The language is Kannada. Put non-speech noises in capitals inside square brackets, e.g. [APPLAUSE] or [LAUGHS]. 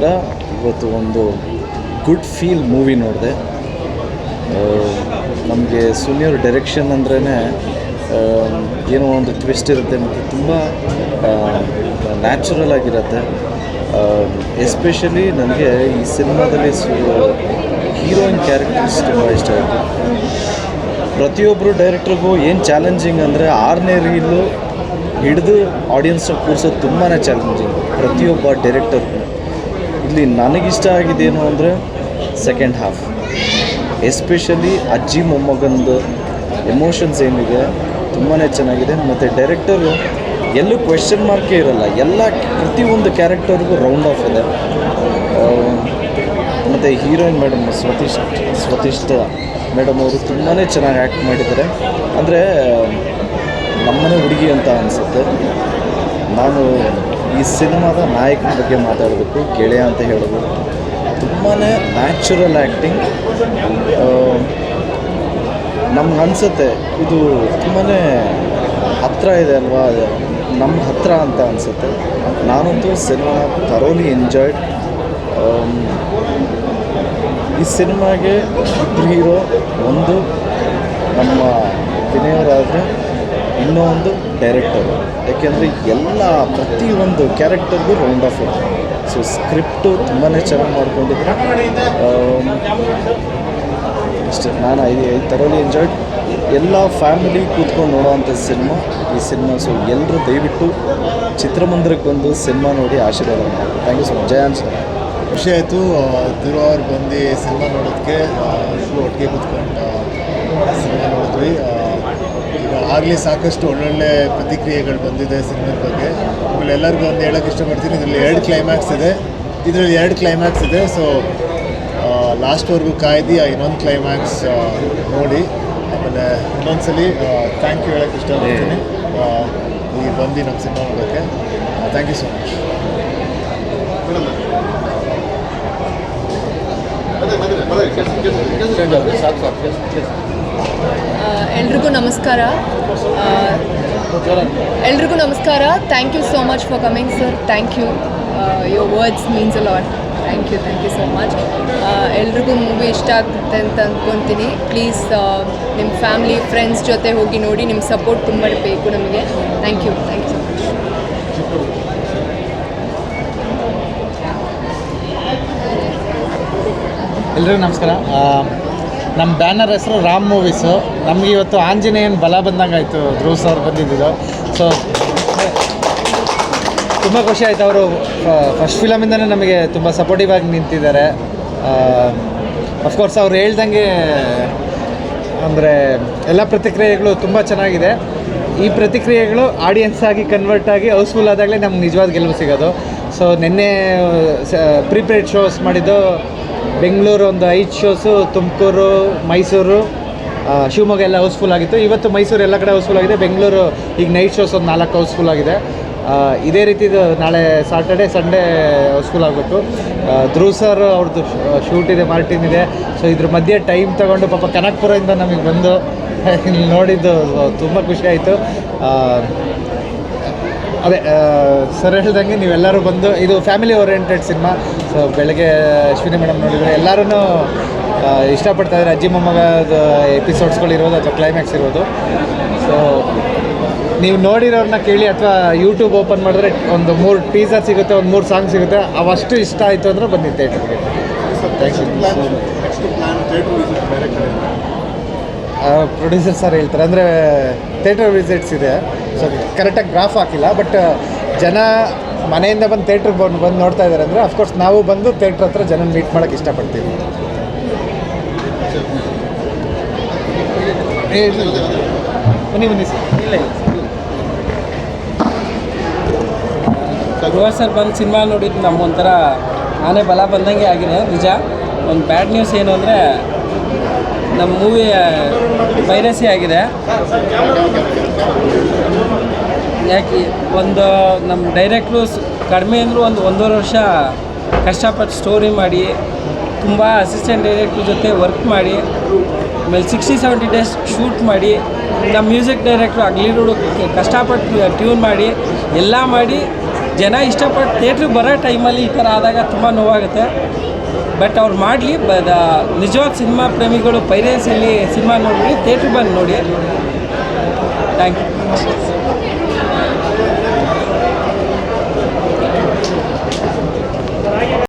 ಇವತ್ತು ಒಂದು ಗುಡ್ ಫೀಲ್ ಮೂವಿ ನೋಡಿದೆ. ನಮಗೆ ಸುನಿಯರ್ ಡೈರೆಕ್ಷನ್ ಅಂದ್ರೇ ಏನೋ ಒಂದು ಟ್ವಿಸ್ಟ್ ಇರುತ್ತೆ ಮತ್ತು ತುಂಬ ನ್ಯಾಚುರಲ್ ಆಗಿರುತ್ತೆ. ಎಸ್ಪೆಷಲಿ ನನಗೆ ಈ ಸಿನಿಮಾದಲ್ಲಿ ಹೀರೋಯಿನ್ ಕ್ಯಾರೆಕ್ಟರ್ಸ್ ತುಂಬ ಇಷ್ಟ ಆಯಿತು. ಪ್ರತಿಯೊಬ್ಬರು ಡೈರೆಕ್ಟ್ರಿಗೂ ಏನು ಚಾಲೆಂಜಿಂಗ್ ಅಂದರೆ ಆರನೇ ರೀಲು ಹಿಡಿದು ಆಡಿಯನ್ಸ್ನ ಕೂರಿಸೋದು ತುಂಬಾ ಚಾಲೆಂಜಿಂಗ್ ಪ್ರತಿಯೊಬ್ಬ ಡೈರೆಕ್ಟರ್ಗೂ ಇಲ್ಲಿ ನನಗಿಷ್ಟ ಆಗಿದ್ದೇನು ಅಂದರೆ ಸೆಕೆಂಡ್ ಹಾಫ್ ಎಸ್ಪೆಷಲಿ ಅಜ್ಜಿ ಮೊಮ್ಮಗಂದು ಎಮೋಷನ್ಸ್ ಏನಿದೆ ತುಂಬಾ ಚೆನ್ನಾಗಿದೆ. ಮತ್ತು ಡೈರೆಕ್ಟರು ಎಲ್ಲೂ ಕ್ವೆಶ್ಚನ್ ಮಾರ್ಕೇ ಇರಲ್ಲ. ಎಲ್ಲ ಪ್ರತಿಯೊಂದು ಕ್ಯಾರೆಕ್ಟರ್ಗೂ ರೌಂಡ್ ಆಫ್ ಇದೆ. ಮತ್ತು heroine madam Swathishta Swathishta madam ಅವರು ತುಂಬಾ ಚೆನ್ನಾಗಿ ಆ್ಯಕ್ಟ್ ಮಾಡಿದ್ದಾರೆ. ಅಂದರೆ, ನಮ್ಮನೆ ಹುಡುಗಿ ಅಂತ ಅನಿಸುತ್ತೆ. ನಾನು ಈ ಸಿನಿಮಾದ ನಾಯಕನ ಬಗ್ಗೆ ಮಾತಾಡಬೇಕು ಗೆಳೆಯ ಅಂತ ಹೇಳ್ಬೋದು ತುಂಬಾ ನ್ಯಾಚುರಲ್ ಆ್ಯಕ್ಟಿಂಗ್ ನಮ್ಗೆ ಅನಿಸುತ್ತೆ, ಇದು ತುಂಬಾ ಹತ್ತಿರ ಇದೆ ಅಲ್ವಾ? ನಮ್ಮ ಹತ್ತಿರ ಅಂತ ಅನಿಸುತ್ತೆ. ನಾನಂತೂ ಸಿನಿಮಾ ಥರೋಲಿ ಎಂಜಾಯ್ಡ್ ಈ ಸಿನಿಮಾಗೆ ಇಬ್ಬರು ಹೀರೋ ಒಂದು ನಮ್ಮ ವಿನಯವರಾದರೆ ಒಂದು ಡೈರೆಕ್ಟರು ಯಾಕೆಂದರೆ ಎಲ್ಲ ಪ್ರತಿಯೊಂದು ಕ್ಯಾರೆಕ್ಟರ್ಗೂ ರೌಂಡ್ ಆಫ್ ಇದೆ ಸೊ ಸ್ಕ್ರಿಪ್ಟು ತುಂಬಾ ಚೆನ್ನಾಗಿ ಮಾಡ್ಕೊಂಡಿದ್ರೆ. ಅಷ್ಟೇ, ನಾನು ಐದು ಐದು ಥರಲ್ಲಿ ಎಂಜಾಯ್ಡ್ ಎಲ್ಲ ಫ್ಯಾಮಿಲಿ ಕೂತ್ಕೊಂಡು ನೋಡೋವಂಥ ಸಿನಿಮಾ ಈ ಸಿನಿಮಾ ಸೊ ಎಲ್ಲರೂ ದಯವಿಟ್ಟು ಚಿತ್ರಮಂದಿರಕ್ಕೆ ಬಂದು ಸಿನಿಮಾ ನೋಡಿ ಆಶೀರ್ವಾದ ಮಾಡಿ. Thank you so much Jaya sir ಖುಷಿ ಆಯಿತು. ತಿರು ಅವ್ರು ಬಂದು ಸಿನಿಮಾ ನೋಡೋದಕ್ಕೆ ಒಟ್ಟಿಗೆ ಕೂತ್ಕೊಂಡು ಸಿನಿಮಾ ನೋಡಿದ್ವಿ. ಆಗಲೇ ಸಾಕಷ್ಟು ಒಳ್ಳೊಳ್ಳೆ ಪ್ರತಿಕ್ರಿಯೆಗಳು ಬಂದಿದೆ ಸಿನಿಮಾದ ಬಗ್ಗೆ. ಆಮೇಲೆ ಎಲ್ಲರಿಗೂ ಒಂದು ಹೇಳೋಕ್ಕೆ ಇಷ್ಟಪಡ್ತೀನಿ. ಇದರಲ್ಲಿ ಎರಡು ಕ್ಲೈಮ್ಯಾಕ್ಸ್ ಇದೆ. ಇದರಲ್ಲಿ ಎರಡು ಕ್ಲೈಮ್ಯಾಕ್ಸ್ ಇದೆ. ಸೊ ಲಾಸ್ಟ್ವರೆಗೂ ಕಾಯ್ದು ಆ ಇನ್ನೊಂದು ಕ್ಲೈಮ್ಯಾಕ್ಸ್ ನೋಡಿ. ಆಮೇಲೆ ಇನ್ನೊಂದ್ಸಲಿ ಥ್ಯಾಂಕ್ ಯು ಹೇಳೋಕ್ಕೆ ಇಷ್ಟಪಡ್ತೀನಿ. ಈಗ ಈ ಬಂದು ನಮ್ಮ ಸಿನಿಮಾ ನೋಡೋಕ್ಕೆ. ಥ್ಯಾಂಕ್ ಯು ಸೊ ಮಚ್ ಎಲ್ರಿಗೂ ನಮಸ್ಕಾರ. ಎಲ್ರಿಗೂ ನಮಸ್ಕಾರ. Thank you so much for coming sir thank you your words means a lot thank you thank you so much ಎಲ್ರಿಗೂ ಮೂವಿ ಇಷ್ಟ ಆಗುತ್ತೆ ಅಂತ ಅಂದ್ಕೊತೀನಿ ಪ್ಲೀಸ್ ನಿಮ್ಮ ಫ್ಯಾಮಿಲಿ ಫ್ರೆಂಡ್ಸ್ ಜೊತೆ ಹೋಗಿ ನೋಡಿ. ನಿಮ್ಮ ಸಪೋರ್ಟ್ ತುಂಬ ಬೇಕು ನಮಗೆ. Thank you thank you so much ಎಲ್ರಿಗೂ ನಮಸ್ಕಾರ. ನಮ್ಮ ಬ್ಯಾನರ್ ಹೆಸರು ರಾಮ್ ಮೂವೀಸು ನಮಗೆ ಇವತ್ತು ಆಂಜನೇಯನ ಬಲ ಬಂದಂಗಾಯಿತು. ಧ್ರುವ್ ಸರ್ ಬಂದಿದ್ದು ಸೊ ತುಂಬ ಖುಷಿ ಆಯಿತು ಅವರು. ಫಸ್ಟ್ ಫಿಲಮಿಂದನೇ ನಮಗೆ ತುಂಬ ಸಪೋರ್ಟಿವ್ ಆಗಿ ನಿಂತಿದ್ದಾರೆ. ಅಫ್ಕೋರ್ಸ್ ಅವ್ರು ಹೇಳ್ದಂಗೆ, ಅಂದರೆ ಎಲ್ಲ ಪ್ರತಿಕ್ರಿಯೆಗಳು ತುಂಬ ಚೆನ್ನಾಗಿದೆ. ಈ ಪ್ರತಿಕ್ರಿಯೆಗಳು ಆಡಿಯನ್ಸ್ ಆಗಿ ಕನ್ವರ್ಟ್ ಆಗಿ ಹೌಸ್ಫುಲ್ ಆದಾಗಲೇ ನಮ್ಗೆ ನಿಜವಾದ ಗೆಲುವು ಸಿಗೋದು. ಸೊ ನಿನ್ನೆ ಪ್ರಿಪೇಯ್ಡ್ ಶೋಸ್ ಮಾಡಿದ್ದು ಬೆಂಗಳೂರು ಒಂದು ಐದು ಶೋಸು, ತುಮಕೂರು, ಮೈಸೂರು ಶಿವಮೊಗ್ಗ ಎಲ್ಲ ಹೌಸ್ಫುಲ್ ಆಗಿತ್ತು. ಇವತ್ತು ಮೈಸೂರು ಎಲ್ಲ ಕಡೆ ಹೌಸ್ಫುಲ್ ಆಗಿದೆ. ಬೆಂಗಳೂರು ಈಗ ನೈಟ್ ಶೋಸ್ ಒಂದು ನಾಲ್ಕು ಹೌಸ್ಫುಲ್ ಆಗಿದೆ. ಇದೇ ರೀತಿದು ನಾಳೆ ಸಾಟರ್ಡೆ ಸಂಡೇ ಹೌಸ್ಫುಲ್ ಆಗಬೇಕು. ಧ್ರುವ್ ಸರ್ ಅವ್ರದ್ದು ಶೂಟ್ ಇದೆ ಮಾರ್ಟಿನ್ ಇದೆ. ಸೊ ಇದ್ರ ಮಧ್ಯೆ ಟೈಮ್ ತಗೊಂಡು ಪಾಪ ಕನಕ್ಪುರದಿಂದ ನಮಗೆ ಬಂದು [LAUGHS] ಇಲ್ಲಿ ನೋಡಿದ್ದು ತುಂಬ ಆಯಿತು. ಅದೇ ಸರ್ ಹೇಳ್ದಂಗೆ ನೀವೆಲ್ಲರೂ ಬಂದು, ಇದು ಫ್ಯಾಮಿಲಿ ಓರಿಯೆಂಟೆಡ್ ಸಿನಿಮಾ ಸೊ ಬೆಳಗ್ಗೆ ಅಶ್ವಿನಿ ಮೇಡಮ್ ನೋಡಿದರೆ ಎಲ್ಲರೂ ಇಷ್ಟಪಡ್ತಾ ಇದ್ದಾರೆ ಅಜ್ಜಿ ಮೊಮ್ಮಗದ ಎಪಿಸೋಡ್ಸ್ಗಳು ಇರೋದು, ಅಥವಾ ಕ್ಲೈಮ್ಯಾಕ್ಸ್ ಇರೋದು. ಸೊ ನೀವು ನೋಡಿರೋರನ್ನ ಕೇಳಿ ಅಥವಾ ಯೂಟ್ಯೂಬ್ ಓಪನ್ ಮಾಡಿದ್ರೆ ಒಂದು ಮೂರು ಟೀಸರ್ ಸಿಗುತ್ತೆ, ಒಂದು ಮೂರು ಸಾಂಗ್ ಸಿಗುತ್ತೆ. ಅವಷ್ಟು ಇಷ್ಟ ಆಯಿತು ಅಂದರೆ ಥಿಯೇಟರ್ಗೆ ಥ್ಯಾಂಕ್ ಯು ಪ್ರೊಡ್ಯೂಸರ್ ಸರ್ ಹೇಳ್ತಾರೆ. ಅಂದರೆ ಥಿಯೇಟರ್ ವಿಸಿಟ್ಸ್ ಇದೆ. ಸೊ ಕರೆಕ್ಟಾಗಿ ಗ್ರಾಫ್ ಹಾಕಿಲ್ಲ ಬಟ್ ಜನ ಮನೆಯಿಂದ ಬಂದು ಥಿಯೇಟ್ರಿಗೆ ಬಂದು ಬಂದು ನೋಡ್ತಾ ಇದ್ದಾರೆ ಅಂದರೆ ಅಫ್ಕೋರ್ಸ್ ನಾವು ಬಂದು ಥಿಯೇಟ್ರ್ ಹತ್ರ ಜನ ಮೀಟ್ ಮಾಡೋಕೆ ಇಷ್ಟಪಡ್ತೀವಿ. ಬನ್ನಿ ಬನ್ನಿ ಸರ್ ಇಲ್ಲ ಇಲ್ಲ. ಸರ್ ಬಂದು ಸಿನಿಮಾ ನೋಡಿದ್ದು ನಮ್ಮ ಒಂಥರ ನಾನೇ ಬಲ ಬಂದಂಗೆ ಆಗಿದೆ. ನಿಜ, ಒಂದು ಬ್ಯಾಡ್ ನ್ಯೂಸ್ ಏನು ಅಂದರೆ ನಮ್ಮ ಮೂವಿ ಪೈರಸಿ ಆಗಿದೆ. ಯಾಕೆ, ಒಂದು ನಮ್ಮ ಡೈರೆಕ್ಟ್ರು ಕಡಿಮೆ ಅಂದರೂ ಒಂದು ಒಂದೂವರೆ ವರ್ಷ ಕಷ್ಟಪಟ್ಟು ಸ್ಟೋರಿ ಮಾಡಿ, ತುಂಬ ಅಸಿಸ್ಟೆಂಟ್ ಡೈರೆಕ್ಟ್ರ್ ಜೊತೆ ವರ್ಕ್ ಮಾಡಿ, ಆಮೇಲೆ ಸಿಕ್ಸ್ಟಿ ಸೆವೆಂಟಿ ಡೇಸ್ ಶೂಟ್ ಮಾಡಿ, ನಮ್ಮ ಮ್ಯೂಸಿಕ್ ಡೈರೆಕ್ಟ್ರು ಅಗ್ಲಿರೋಡು ಕಷ್ಟಪಟ್ಟು ಟ್ಯೂನ್ ಮಾಡಿ, ಎಲ್ಲ ಮಾಡಿ, ಜನ ಇಷ್ಟಪಟ್ಟು ಥಿಯೇಟ್ರಿಗೆ ಬರೋ ಟೈಮಲ್ಲಿ ಈ ಥರ ಆದಾಗ ತುಂಬ ನೋವಾಗುತ್ತೆ. ಬಟ್ ಅವ್ರು ಮಾಡಲಿ ಬ ನಿಜವಾದ ಸಿನಿಮಾ ಪ್ರೇಮಿಗಳು ಪೈರೇಸಲ್ಲಿ ಸಿನಿಮಾ ನೋಡಿ ಥಿಯೇಟ್ರ್ ಬಂದು ನೋಡಿ. Thank you